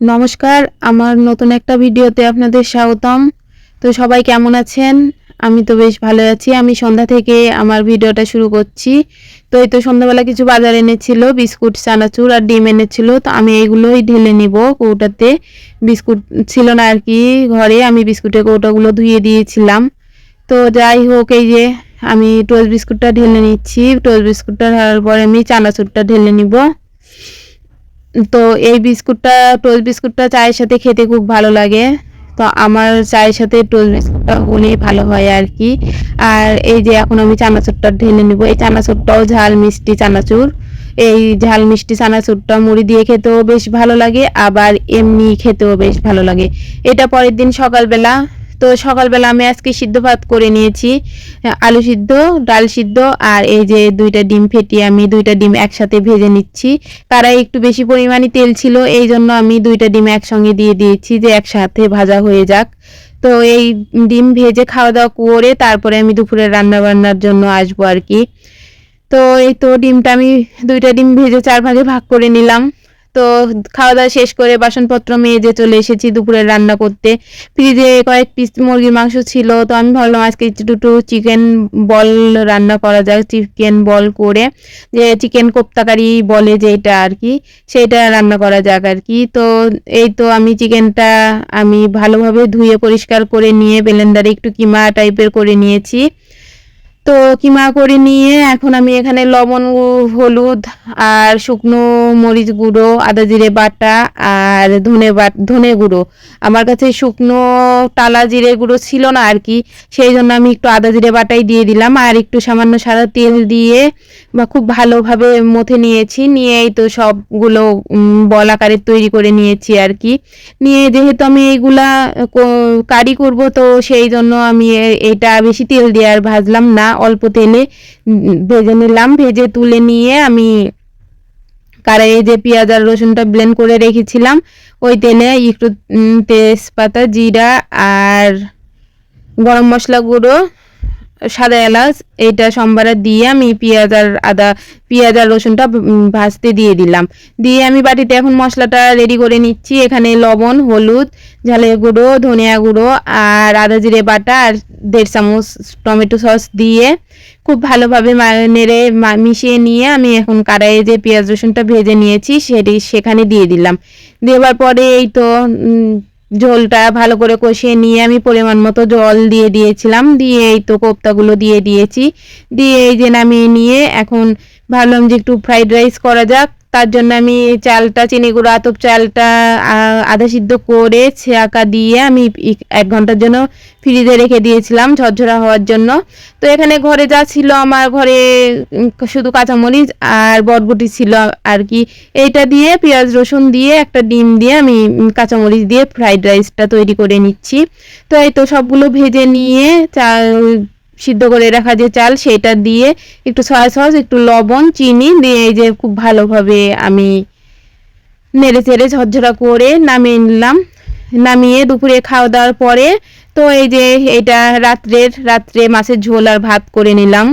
নমস্কার, আমার নতুন একটা ভিডিওতে আপনাদের স্বাগতম। তো সবাই কেমন আছেন? আমি তো বেশ ভালো আছি। আমি সন্ধ্যা থেকে আমার ভিডিওটা শুরু করছি। তো এই তো সন্ধ্যাবেলা কিছু বাজার এনেছিল, বিস্কুট, চানাচুর আর ডিম এনেছিল। তো আমি এইগুলোই ঢেলে নিব কৌটাতে। বিস্কুট ছিল না আর কি ঘরে, আমি বিস্কুটের কৌটাগুলো ধুয়ে দিয়েছিলাম। তো যাই হোক, এই যে আমি টোস্ট বিস্কুটটা ঢেলে নিচ্ছি। টোস্ট বিস্কুটটা ঢালার পরে আমি চানাচুরটা ঢেলে নিব। তো এই বিস্কুটটা, টোস্ট বিস্কুটটা চায়ের সাথে খেতে খুব ভালো লাগে। তো আমার চায়ের সাথে টোস্ট বিস্কুটটা হলেই ভালো হয় আর কি। আর এই যে এখন আমি চানাচুরটা ঢেলে নিব। এই চানাচুরটাও ঝাল মিষ্টি চানাচুর। এই ঝাল মিষ্টি চানাচুরটা মুড়ি দিয়ে খেতেও বেশ ভালো লাগে, আবার এমনি খেতেও বেশ ভালো লাগে। এটা পরের দিন সকালবেলা তো সকালবেলা আমি আজকে সিদ্ধ ভাত করে নিয়েছি, আলু সিদ্ধ, ডাল সিদ্ধ আর এই যে দুইটা ডিম ফেটিয়ে আমি দুইটা ডিম একসাথে ভেজে নিচ্ছি। তারাই একটু বেশি পরিমাণে তেল ছিল, এই জন্য আমি দুইটা ডিম একসঙ্গে দিয়ে দিয়েছি যে একসাথে ভাজা হয়ে যাক। তো এই ডিম ভেজে খাওয়া দাওয়া করে তারপরে আমি দুপুরে রান্না বান্নার জন্য আসব আর কি। তো এই তো ডিমটা আমি দুইটা ডিম ভেজে চার ভাগে ভাগ করে নিলাম। তো খাওয়া দাওয়া শেষ করে বাসনপত্র মেজে চলে এসেছি দুপুরে রান্না করতে। ফ্রিজে কয়েক পিস মুরগির মাংস ছিল, তো আমি ভাবলাম আজকে একটু চিকেন বল রান্না করা যাক চিকেন বল করে যে চিকেন কোপ্তাকারি বলে যে এটা আর কি, সেটা রান্না করা যাক আর কি। তো এই তো আমি চিকেনটা আমি ভালোভাবে ধুয়ে পরিষ্কার করে নিয়ে ব্লেন্ডারে একটু কিমা টাইপের করে নিয়েছি। তো কিমা করে নিয়ে এখন আমি এখানে লবণ, হলুদ আর শুকনো মরিচ গুঁড়ো, আদা জিরে বাটা আর ধনে বাট ধনে গুঁড়ো। আমার কাছে শুকনো টালা জিরে গুঁড়ো ছিল না আর কি, সেই জন্য আমি একটু আদা জিরে বাটাই দিয়ে দিলাম আর একটু সামান্য সাদা তেল দিয়ে বা খুব ভালোভাবে মথে নিয়েছি, নিয়েই তো সবগুলো বল আকারে তৈরি করে নিয়েছি আর কি। নিয়ে যেহেতু আমি এইগুলা কারি করব তো সেই জন্য আমি এটা বেশি তেল দিয়ে আর ভাজলাম না। অল্প তেলে ভেজে নিলাম, ভেজে তুলে নিয়ে আমি কারাইয়ে যে পেঁয়াজ আর রসুনটা ব্লেন্ড করে রেখেছিলাম, ওই তেলে একটু তেজপাতা, জিরা আর গরম মশলা গুঁড়ো সাদা এলাচ এইটা সম্বারে দিয়ে আমি পেঁয়াজ আর আদা, পেঁয়াজ আর রসুনটা ভাজতে দিয়ে দিলাম। দিয়ে আমি বাটিতে এখন মশলাটা রেডি করে নিচ্ছি। এখানে লবণ, হলুদ, ঝালের গুঁড়ো, ধনিয়া গুঁড়ো আর আদা জিরে বাটা আর দেড় চামচ টমেটো সস দিয়ে খুব ভালোভাবে নেড়ে মিশিয়ে নিয়ে আমি এখন কড়াইয়ে যে পেঁয়াজ রসুনটা ভেজে নিয়েছি, সেটি সেখানে দিয়ে দিলাম। দেওয়ার পরে এই তো ঝোলটা ভালো করে কষিয়ে নিয়ে আমি পরিমাণ মতো জল দিয়ে দিয়েছিলাম। দিয়ে এই তো কোপ্তাগুলো দিয়ে দিয়েছি। দিয়ে এই যে নামিয়ে নিয়ে এখন ভাবলাম যে একটু ফ্রাইড রাইস করা যাক। তার জন্য আমি চালটা, চিনি গুঁড়ো, আতপ চালটা আধা সিদ্ধ করে ছেঁকা দিয়ে আমি এক ঘণ্টার জন্য ফ্রিজে রেখে দিয়েছিলাম ঝরঝরা হওয়ার জন্য। তো এখানে ঘরে যা ছিল আমার ঘরে শুধু কাঁচামরিচ আর বটবটি ছিল আর কি। এইটা দিয়ে পেঁয়াজ রসুন দিয়ে একটা ডিম দিয়ে আমি কাঁচামরিচ দিয়ে ফ্রাইড রাইসটা তৈরি করে নিচ্ছি। তো এই তো সবগুলো ভেজে নিয়ে চা সিদ্ধ করে রাখা যে চাল, সেটা দিয়ে একটু সয়া সস একটু লবণ, চিনি দিয়ে এই যে খুব ভালোভাবে আমি নেড়ে চেড়ে ঝরঝরা করে নামিয়ে নিলাম। নামিয়ে দুপুরে খাওয়া দাওয়ার পরে তো এই যে এটা রাত্রের, রাত্রে মাছের ঝোল আর ভাত করে নিলাম।